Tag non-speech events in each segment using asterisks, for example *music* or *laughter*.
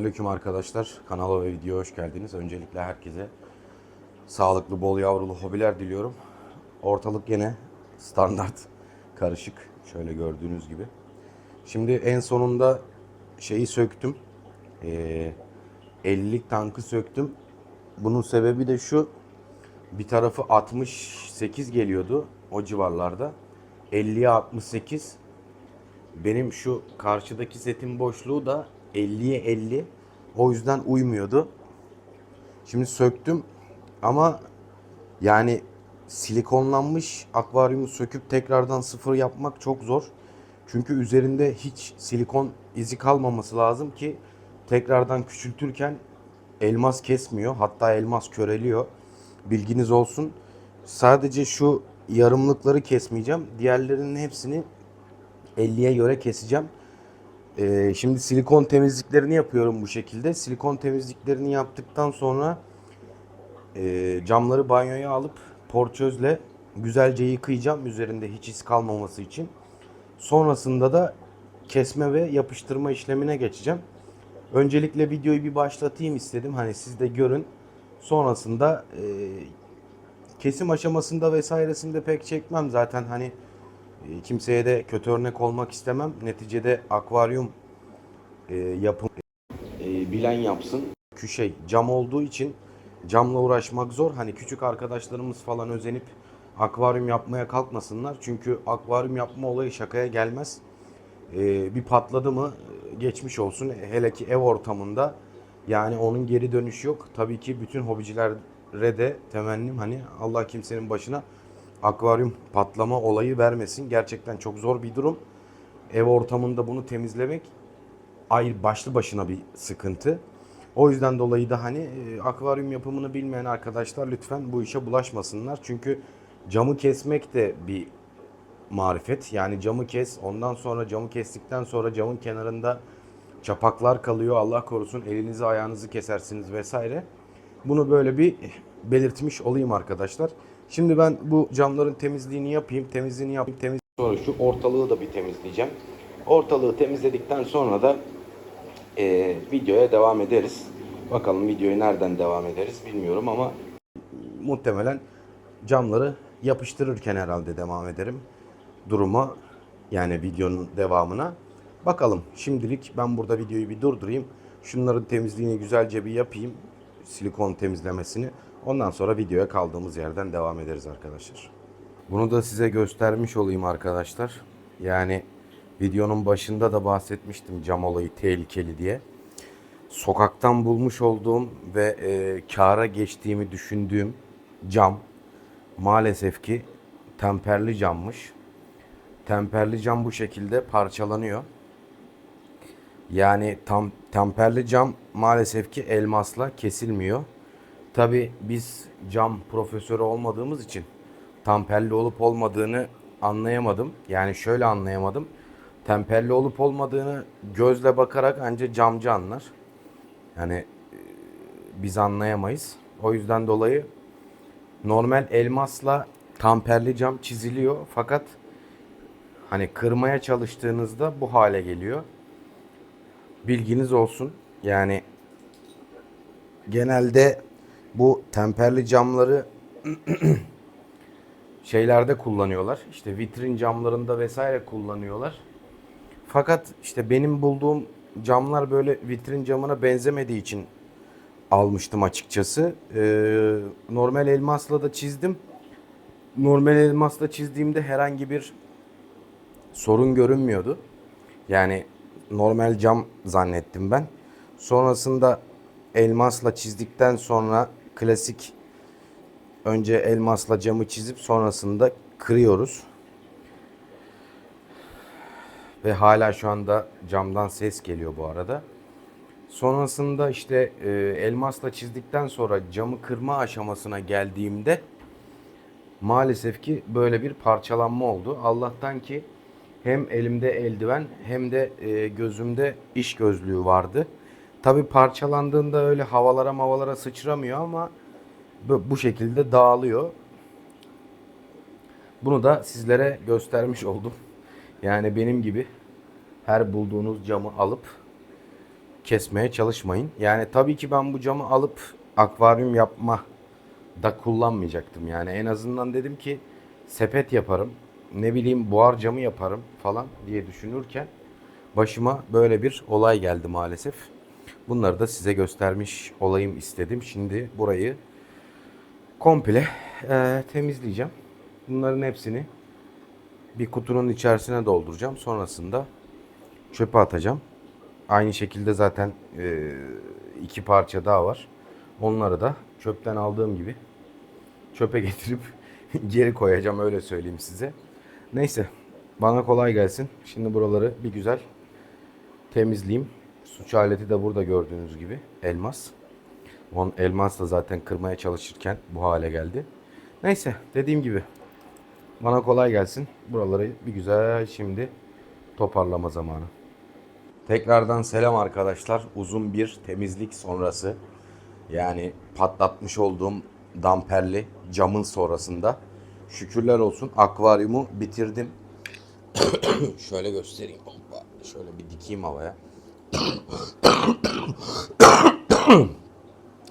Selamünaleyküm arkadaşlar. Kanala ve videoya hoş geldiniz. Öncelikle herkese sağlıklı, bol yavrulu hobiler diliyorum. Ortalık yine standart, *laughs* karışık. Şöyle gördüğünüz gibi. Şimdi en sonunda şeyi söktüm. Ee, 50'lik tankı söktüm. Bunun sebebi de şu. Bir tarafı 68 geliyordu o civarlarda. 50'ye 68. Benim şu karşıdaki setin boşluğu da 50'ye 50. O yüzden uymuyordu. Şimdi söktüm ama yani silikonlanmış akvaryumu söküp tekrardan sıfır yapmak çok zor. Çünkü üzerinde hiç silikon izi kalmaması lazım ki tekrardan küçültürken elmas kesmiyor. Hatta elmas köreliyor. Bilginiz olsun. Sadece şu yarımlıkları kesmeyeceğim. Diğerlerinin hepsini 50'ye göre keseceğim. Ee, şimdi silikon temizliklerini yapıyorum bu şekilde. Silikon temizliklerini yaptıktan sonra e, camları banyoya alıp porçözle güzelce yıkayacağım üzerinde hiç iz kalmaması için. Sonrasında da kesme ve yapıştırma işlemine geçeceğim. Öncelikle videoyu bir başlatayım istedim. Hani siz de görün. Sonrasında e, kesim aşamasında vesairesinde pek çekmem zaten hani kimseye de kötü örnek olmak istemem. Neticede akvaryum e, yapım e, bilen yapsın. Şey cam olduğu için camla uğraşmak zor. Hani küçük arkadaşlarımız falan özenip akvaryum yapmaya kalkmasınlar. Çünkü akvaryum yapma olayı şakaya gelmez. E, bir patladı mı e, geçmiş olsun. Hele ki ev ortamında yani onun geri dönüşü yok. Tabii ki bütün hobicilere de temennim hani Allah kimsenin başına akvaryum patlama olayı vermesin. Gerçekten çok zor bir durum. Ev ortamında bunu temizlemek ayrı başlı başına bir sıkıntı. O yüzden dolayı da hani e, akvaryum yapımını bilmeyen arkadaşlar lütfen bu işe bulaşmasınlar. Çünkü camı kesmek de bir marifet. Yani camı kes, ondan sonra camı kestikten sonra camın kenarında çapaklar kalıyor. Allah korusun elinizi ayağınızı kesersiniz vesaire. Bunu böyle bir belirtmiş olayım arkadaşlar. Şimdi ben bu camların temizliğini yapayım. Temizliğini yapayım. Temiz sonra şu ortalığı da bir temizleyeceğim. Ortalığı temizledikten sonra da e, videoya devam ederiz. Bakalım videoyu nereden devam ederiz bilmiyorum ama muhtemelen camları yapıştırırken herhalde devam ederim. Duruma yani videonun devamına. Bakalım şimdilik ben burada videoyu bir durdurayım. Şunların temizliğini güzelce bir yapayım. Silikon temizlemesini. Ondan sonra videoya kaldığımız yerden devam ederiz arkadaşlar. Bunu da size göstermiş olayım arkadaşlar. Yani videonun başında da bahsetmiştim cam olayı tehlikeli diye. Sokaktan bulmuş olduğum ve e, kâra geçtiğimi düşündüğüm cam maalesef ki temperli cammış. Temperli cam bu şekilde parçalanıyor. Yani tam temperli cam maalesef ki elmasla kesilmiyor. Tabi biz cam profesörü olmadığımız için temperli olup olmadığını anlayamadım. Yani şöyle anlayamadım. Temperli olup olmadığını gözle bakarak ancak camcı anlar. Yani e, biz anlayamayız. O yüzden dolayı normal elmasla tamperli cam çiziliyor. Fakat hani kırmaya çalıştığınızda bu hale geliyor. Bilginiz olsun. Yani genelde bu temperli camları *clears throat* şeylerde kullanıyorlar. İşte vitrin camlarında vesaire kullanıyorlar. Fakat işte benim bulduğum camlar böyle vitrin camına benzemediği için almıştım açıkçası. Ee, normal elmasla da çizdim. Normal elmasla çizdiğimde herhangi bir sorun görünmüyordu. Yani normal cam zannettim ben. Sonrasında elmasla çizdikten sonra klasik önce elmasla camı çizip sonrasında kırıyoruz. Ve hala şu anda camdan ses geliyor bu arada. Sonrasında işte e, elmasla çizdikten sonra camı kırma aşamasına geldiğimde maalesef ki böyle bir parçalanma oldu. Allah'tan ki hem elimde eldiven hem de e, gözümde iş gözlüğü vardı. Tabi parçalandığında öyle havalara mavalara sıçramıyor ama bu, şekilde dağılıyor. Bunu da sizlere göstermiş oldum. Yani benim gibi her bulduğunuz camı alıp kesmeye çalışmayın. Yani tabii ki ben bu camı alıp akvaryum yapma da kullanmayacaktım. Yani en azından dedim ki sepet yaparım. Ne bileyim buhar camı yaparım falan diye düşünürken başıma böyle bir olay geldi maalesef. Bunları da size göstermiş olayım istedim. Şimdi burayı komple eee, temizleyeceğim. Bunların hepsini bir kutunun içerisine dolduracağım. Sonrasında çöpe atacağım. Aynı şekilde zaten eee, iki parça daha var. Onları da çöpten aldığım gibi çöpe *laughs* getirip geri koyacağım öyle söyleyeyim size. Neyse bana kolay gelsin. Şimdi buraları bir güzel temizleyeyim. Suç aleti de burada gördüğünüz gibi elmas. On elmas da zaten kırmaya çalışırken bu hale geldi. Neyse dediğim gibi bana kolay gelsin. Buraları bir güzel şimdi toparlama zamanı. Tekrardan selam arkadaşlar. Uzun bir temizlik sonrası. Yani patlatmış olduğum damperli camın sonrasında şükürler olsun akvaryumu bitirdim. *coughs* Şöyle göstereyim. Şöyle bir dikeyim havaya.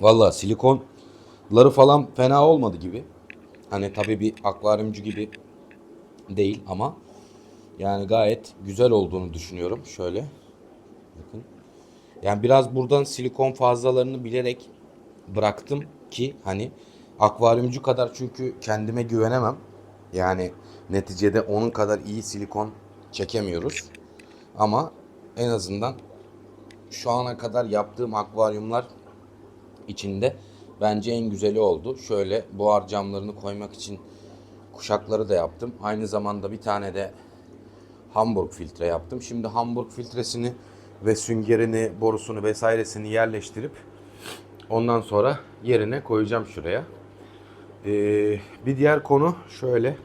Valla silikonları falan fena olmadı gibi. Hani tabii bir akvaryumcu gibi değil ama yani gayet güzel olduğunu düşünüyorum. Şöyle. Bakın. Yani biraz buradan silikon fazlalarını bilerek bıraktım ki hani akvaryumcu kadar çünkü kendime güvenemem. Yani neticede onun kadar iyi silikon çekemiyoruz. Ama en azından şu ana kadar yaptığım akvaryumlar içinde bence en güzeli oldu. Şöyle buhar camlarını koymak için kuşakları da yaptım. Aynı zamanda bir tane de Hamburg filtre yaptım. Şimdi Hamburg filtresini ve süngerini, borusunu vesairesini yerleştirip ondan sonra yerine koyacağım şuraya. Ee, bir diğer konu şöyle.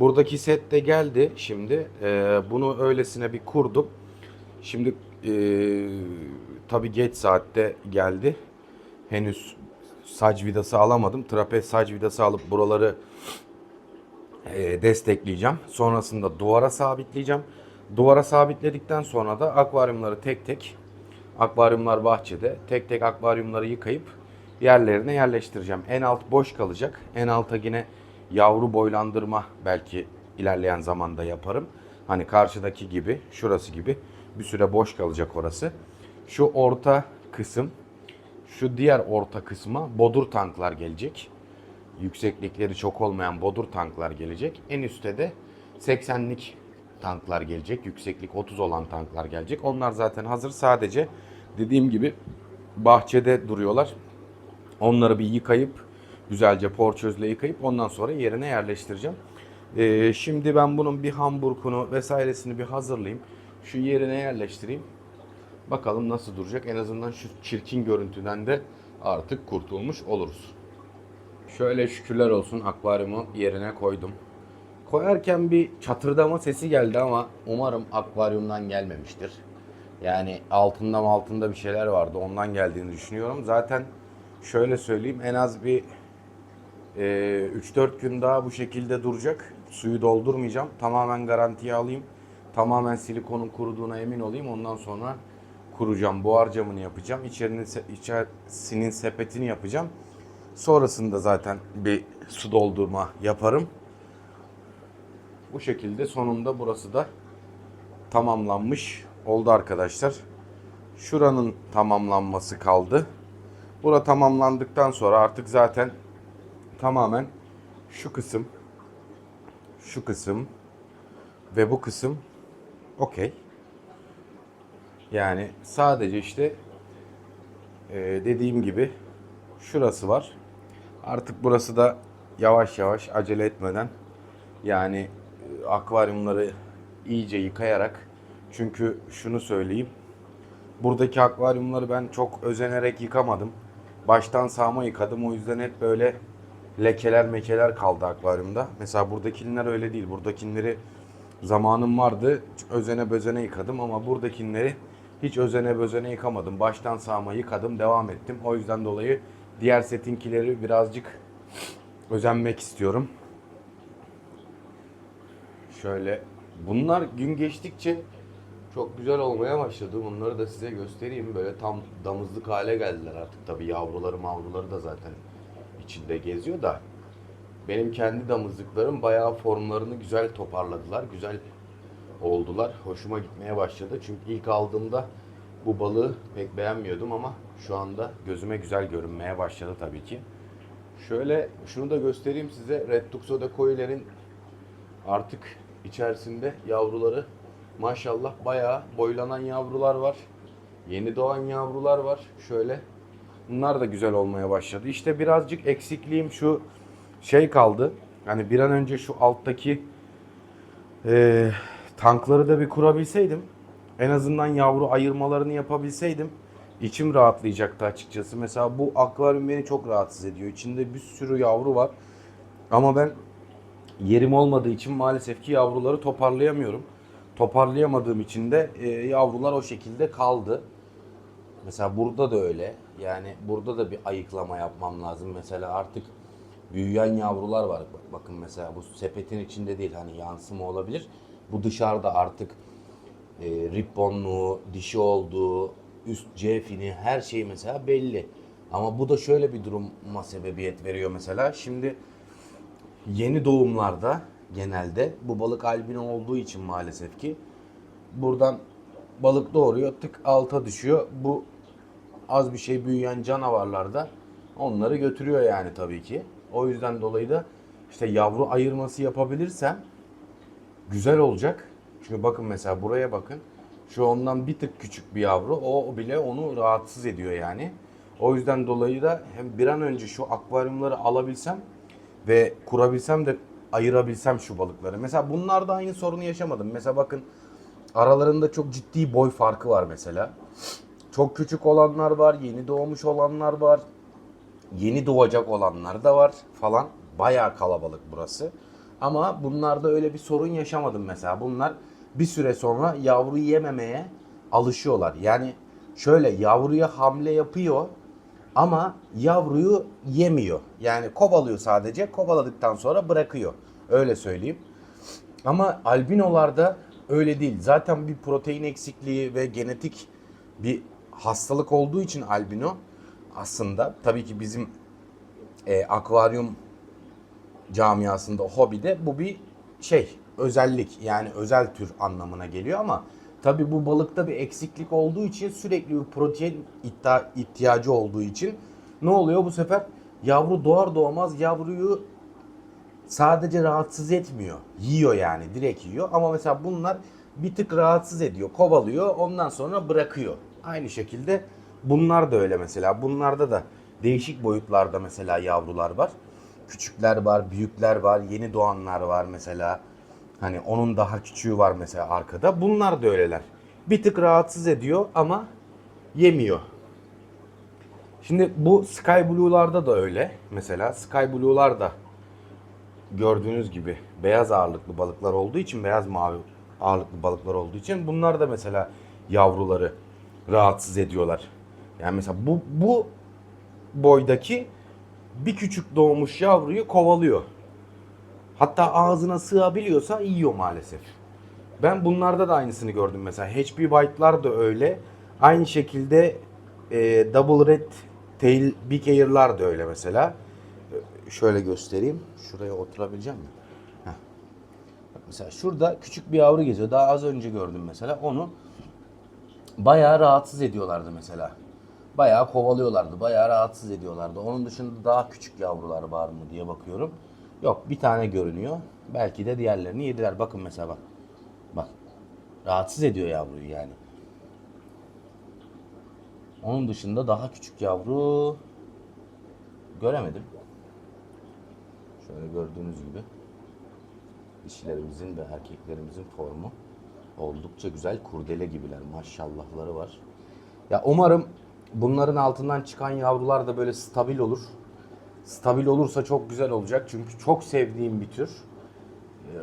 Buradaki set de geldi şimdi. Ee, bunu öylesine bir kurdum. Şimdi ee, tabii geç saatte geldi. Henüz sac vidası alamadım. Trapez sac vidası alıp buraları e, destekleyeceğim. Sonrasında duvara sabitleyeceğim. Duvara sabitledikten sonra da akvaryumları tek tek akvaryumlar bahçede tek tek akvaryumları yıkayıp yerlerine yerleştireceğim. En alt boş kalacak. En alta yine yavru boylandırma belki ilerleyen zamanda yaparım. Hani karşıdaki gibi, şurası gibi bir süre boş kalacak orası. Şu orta kısım, şu diğer orta kısma bodur tanklar gelecek yükseklikleri çok olmayan bodur tanklar gelecek. En üstte de 80'lik tanklar gelecek. Yükseklik 30 olan tanklar gelecek. Onlar zaten hazır. Sadece dediğim gibi bahçede duruyorlar. Onları bir yıkayıp güzelce porçözle yıkayıp ondan sonra yerine yerleştireceğim. Ee, şimdi ben bunun bir hamburkunu vesairesini bir hazırlayayım. Şu yerine yerleştireyim. Bakalım nasıl duracak. En azından şu çirkin görüntüden de artık kurtulmuş oluruz. Şöyle şükürler olsun akvaryumu yerine koydum. Koyarken bir çatırdama sesi geldi ama umarım akvaryumdan gelmemiştir. Yani altında altında bir şeyler vardı ondan geldiğini düşünüyorum. Zaten şöyle söyleyeyim en az bir e, 3-4 gün daha bu şekilde duracak. Suyu doldurmayacağım. Tamamen garantiye alayım. Tamamen silikonun kuruduğuna emin olayım. Ondan sonra kuracağım. Buhar camını yapacağım. İçerinin, içerisinin sepetini yapacağım. Sonrasında zaten bir su doldurma yaparım. Bu şekilde sonunda burası da tamamlanmış oldu arkadaşlar. Şuranın tamamlanması kaldı. Bura tamamlandıktan sonra artık zaten tamamen şu kısım, şu kısım ve bu kısım okey. Yani sadece işte e, dediğim gibi şurası var. Artık burası da yavaş yavaş acele etmeden yani e, akvaryumları iyice yıkayarak çünkü şunu söyleyeyim. Buradaki akvaryumları ben çok özenerek yıkamadım. Baştan sağma yıkadım. O yüzden hep böyle lekeler mekeler kaldı akvaryumda. Mesela buradakiler öyle değil. Buradakileri zamanım vardı. Özene bözene yıkadım ama buradakileri hiç özene bözene yıkamadım. Baştan sağma yıkadım, devam ettim. O yüzden dolayı diğer setinkileri birazcık özenmek istiyorum. Şöyle bunlar gün geçtikçe Çok güzel olmaya başladı. Bunları da size göstereyim. Böyle tam damızlık hale geldiler artık. Tabii yavruları mavruları da zaten içinde geziyor da. Benim kendi damızlıklarım bayağı formlarını güzel toparladılar. Güzel oldular. Hoşuma gitmeye başladı. Çünkü ilk aldığımda bu balığı pek beğenmiyordum ama şu anda gözüme güzel görünmeye başladı tabii ki. Şöyle şunu da göstereyim size. Red Tuxo Decoy'lerin artık içerisinde yavruları maşallah bayağı boylanan yavrular var. Yeni doğan yavrular var. Şöyle bunlar da güzel olmaya başladı. İşte birazcık eksikliğim şu şey kaldı. Hani bir an önce şu alttaki eee, tankları da bir kurabilseydim. En azından yavru ayırmalarını yapabilseydim. içim rahatlayacaktı açıkçası. Mesela bu akvaryum beni çok rahatsız ediyor. İçinde bir sürü yavru var. Ama ben yerim olmadığı için maalesef ki yavruları toparlayamıyorum. Toparlayamadığım için de e, yavrular o şekilde kaldı. Mesela burada da öyle. Yani burada da bir ayıklama yapmam lazım. Mesela artık büyüyen yavrular var. Bak- Bakın mesela bu sepetin içinde değil hani yansıma olabilir. Bu dışarıda artık e, ribbonlu, dişi olduğu, üst C fini her şey mesela belli. Ama bu da şöyle bir duruma sebebiyet veriyor mesela. Şimdi yeni doğumlarda genelde bu balık albino olduğu için maalesef ki buradan balık doğuruyor tık alta düşüyor. Bu az bir şey büyüyen canavarlarda onları götürüyor yani tabii ki. O yüzden dolayı da işte yavru ayırması yapabilirsem güzel olacak. Çünkü bakın mesela buraya bakın. Şu ondan bir tık küçük bir yavru. O bile onu rahatsız ediyor yani. O yüzden dolayı da hem bir an önce şu akvaryumları alabilsem ve kurabilsem de ayırabilsem şu balıkları. Mesela bunlarda aynı sorunu yaşamadım. Mesela bakın aralarında çok ciddi boy farkı var mesela. Çok küçük olanlar var, yeni doğmuş olanlar var, yeni doğacak olanlar da var falan. Bayağı kalabalık burası. Ama bunlarda öyle bir sorun yaşamadım mesela. Bunlar bir süre sonra yavru yememeye alışıyorlar. Yani şöyle yavruya hamle yapıyor ama yavruyu yemiyor. Yani kovalıyor sadece. Kovaladıktan sonra bırakıyor. Öyle söyleyeyim. Ama albinolarda öyle değil. Zaten bir protein eksikliği ve genetik bir hastalık olduğu için albino aslında tabii ki bizim e, akvaryum camiasında, hobide bu bir şey, özellik yani özel tür anlamına geliyor ama tabii bu balıkta bir eksiklik olduğu için sürekli bir protein iddia, ihtiyacı olduğu için ne oluyor bu sefer? Yavru doğar doğmaz yavruyu sadece rahatsız etmiyor. Yiyor yani direkt yiyor ama mesela bunlar bir tık rahatsız ediyor, kovalıyor ondan sonra bırakıyor. Aynı şekilde bunlar da öyle mesela. Bunlarda da değişik boyutlarda mesela yavrular var. Küçükler var, büyükler var, yeni doğanlar var mesela. Hani onun daha küçüğü var mesela arkada. Bunlar da öyleler. Bir tık rahatsız ediyor ama yemiyor. Şimdi bu Sky Blue'larda da öyle. Mesela Sky Blue'lar da gördüğünüz gibi beyaz ağırlıklı balıklar olduğu için, beyaz mavi ağırlıklı balıklar olduğu için bunlar da mesela yavruları rahatsız ediyorlar. Yani mesela bu bu boydaki bir küçük doğmuş yavruyu kovalıyor. Hatta ağzına sığabiliyorsa yiyor maalesef. Ben bunlarda da aynısını gördüm mesela. HP White'lar da öyle. Aynı şekilde e, Double Red Tail Big Air'lar da öyle mesela. E, Şöyle göstereyim. Şuraya oturabileceğim mi? Heh. Mesela şurada küçük bir yavru geziyor. Daha az önce gördüm mesela. Onu bayağı rahatsız ediyorlardı mesela. Bayağı kovalıyorlardı. Bayağı rahatsız ediyorlardı. Onun dışında daha küçük yavrular var mı diye bakıyorum. Yok bir tane görünüyor. Belki de diğerlerini yediler. Bakın mesela bak. Bak. Rahatsız ediyor yavruyu yani. Onun dışında daha küçük yavru göremedim. Şöyle gördüğünüz gibi dişilerimizin ve erkeklerimizin formu oldukça güzel kurdele gibiler. Maşallahları var. Ya umarım bunların altından çıkan yavrular da böyle stabil olur. Stabil olursa çok güzel olacak. Çünkü çok sevdiğim bir tür. Ee,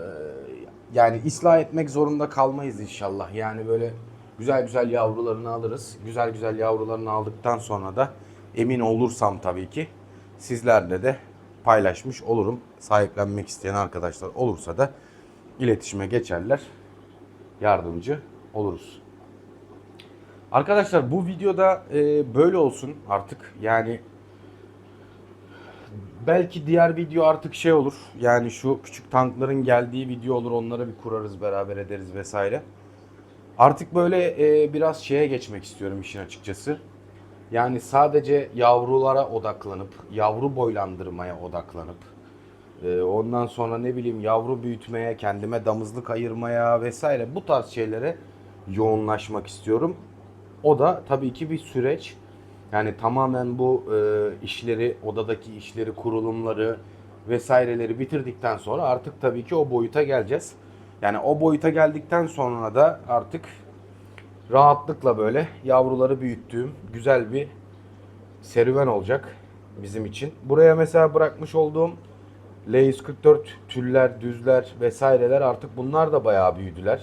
yani ıslah etmek zorunda kalmayız inşallah. Yani böyle güzel güzel yavrularını alırız. Güzel güzel yavrularını aldıktan sonra da emin olursam tabii ki sizlerle de paylaşmış olurum. Sahiplenmek isteyen arkadaşlar olursa da iletişime geçerler. Yardımcı oluruz. Arkadaşlar bu videoda e, böyle olsun artık. Yani belki diğer video artık şey olur. Yani şu küçük tankların geldiği video olur. Onları bir kurarız beraber ederiz vesaire. Artık böyle e, biraz şeye geçmek istiyorum işin açıkçası. Yani sadece yavrulara odaklanıp, yavru boylandırmaya odaklanıp, e, ondan sonra ne bileyim yavru büyütmeye, kendime damızlık ayırmaya vesaire bu tarz şeylere yoğunlaşmak istiyorum. O da tabii ki bir süreç. Yani tamamen bu e, işleri, odadaki işleri, kurulumları vesaireleri bitirdikten sonra artık tabii ki o boyuta geleceğiz. Yani o boyuta geldikten sonra da artık rahatlıkla böyle yavruları büyüttüğüm güzel bir serüven olacak bizim için. Buraya mesela bırakmış olduğum L144 tüller, düzler vesaireler artık bunlar da bayağı büyüdüler.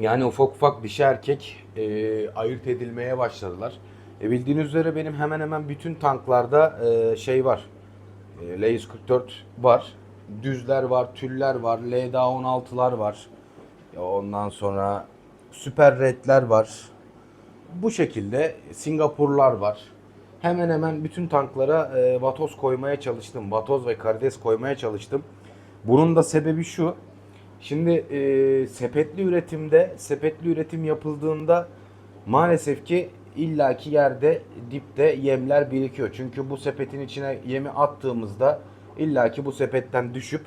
Yani ufak ufak dişi erkek e, ayırt edilmeye başladılar. E, bildiğiniz üzere benim hemen hemen bütün tanklarda e, şey var. E, L144 var. Düzler var, tüller var, LDA 16'lar var. Ya Ondan sonra Süper Red'ler var. Bu şekilde Singapurlar var. Hemen hemen bütün tanklara e, vatoz koymaya çalıştım. Vatoz ve karides koymaya çalıştım. Bunun da sebebi şu. Şimdi e, sepetli üretimde, sepetli üretim yapıldığında maalesef ki illaki yerde dipte yemler birikiyor. Çünkü bu sepetin içine yemi attığımızda illaki bu sepetten düşüp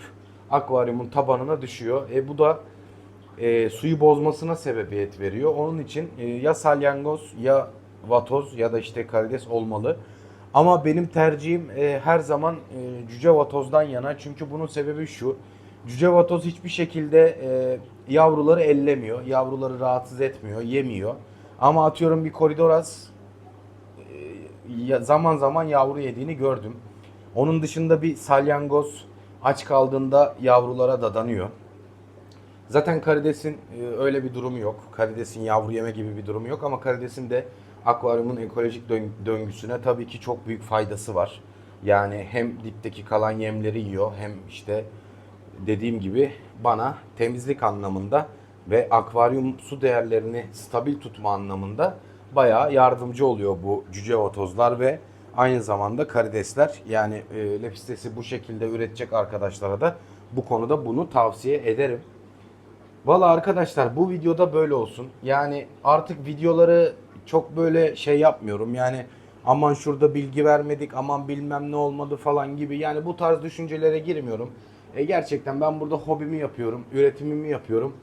akvaryumun tabanına düşüyor. E bu da e, suyu bozmasına sebebiyet veriyor. Onun için e, ya salyangoz ya vatoz ya da işte karides olmalı. Ama benim tercihim e, her zaman e, cüce vatozdan yana. Çünkü bunun sebebi şu. Cüce vatoz hiçbir şekilde e, yavruları ellemiyor. Yavruları rahatsız etmiyor, yemiyor. Ama atıyorum bir koridoras e, zaman zaman yavru yediğini gördüm. Onun dışında bir salyangoz aç kaldığında yavrulara dadanıyor. Zaten karidesin e, öyle bir durumu yok. Karidesin yavru yeme gibi bir durumu yok ama karidesin de akvaryumun ekolojik dön- döngüsüne tabii ki çok büyük faydası var. Yani hem dipteki kalan yemleri yiyor hem işte dediğim gibi bana temizlik anlamında ve akvaryum su değerlerini stabil tutma anlamında bayağı yardımcı oluyor bu cüce otozlar ve aynı zamanda karidesler. Yani e, lepistesi bu şekilde üretecek arkadaşlara da bu konuda bunu tavsiye ederim. Valla arkadaşlar bu videoda böyle olsun. Yani artık videoları çok böyle şey yapmıyorum. Yani aman şurada bilgi vermedik, aman bilmem ne olmadı falan gibi. Yani bu tarz düşüncelere girmiyorum. E gerçekten ben burada hobimi yapıyorum, üretimimi yapıyorum.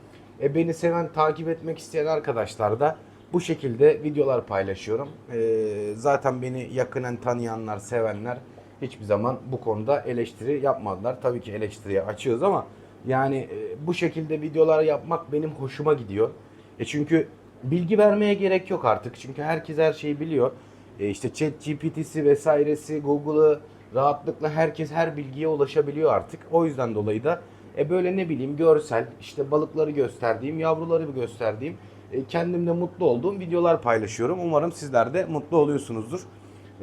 E beni seven, takip etmek isteyen arkadaşlar da bu şekilde videolar paylaşıyorum. E, zaten beni yakinen tanıyanlar, sevenler hiçbir zaman bu konuda eleştiri yapmadılar. Tabii ki eleştiriye açığız ama yani e, bu şekilde videolar yapmak benim hoşuma gidiyor. E çünkü bilgi vermeye gerek yok artık. Çünkü herkes her şeyi biliyor. E işte chat GPT'si vesairesi, Google'ı rahatlıkla herkes her bilgiye ulaşabiliyor artık. O yüzden dolayı da e böyle ne bileyim görsel, işte balıkları gösterdiğim, yavruları gösterdiğim, e, kendimde mutlu olduğum videolar paylaşıyorum. Umarım sizler de mutlu oluyorsunuzdur.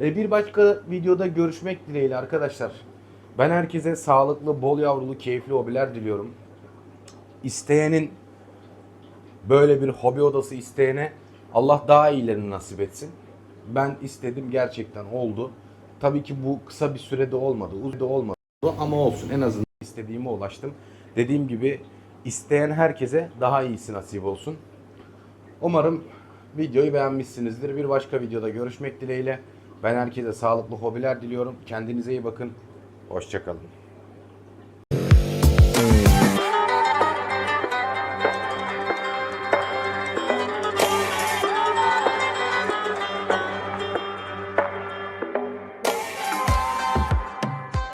E, bir başka videoda görüşmek dileğiyle arkadaşlar. Ben herkese sağlıklı, bol yavrulu, keyifli hobiler diliyorum. İsteyenin böyle bir hobi odası isteyene Allah daha iyilerini nasip etsin. Ben istedim gerçekten oldu. Tabii ki bu kısa bir sürede olmadı, uzun da olmadı ama olsun en azından istediğime ulaştım. Dediğim gibi isteyen herkese daha iyisi nasip olsun. Umarım videoyu beğenmişsinizdir. Bir başka videoda görüşmek dileğiyle. Ben herkese sağlıklı hobiler diliyorum. Kendinize iyi bakın. Hoşçakalın.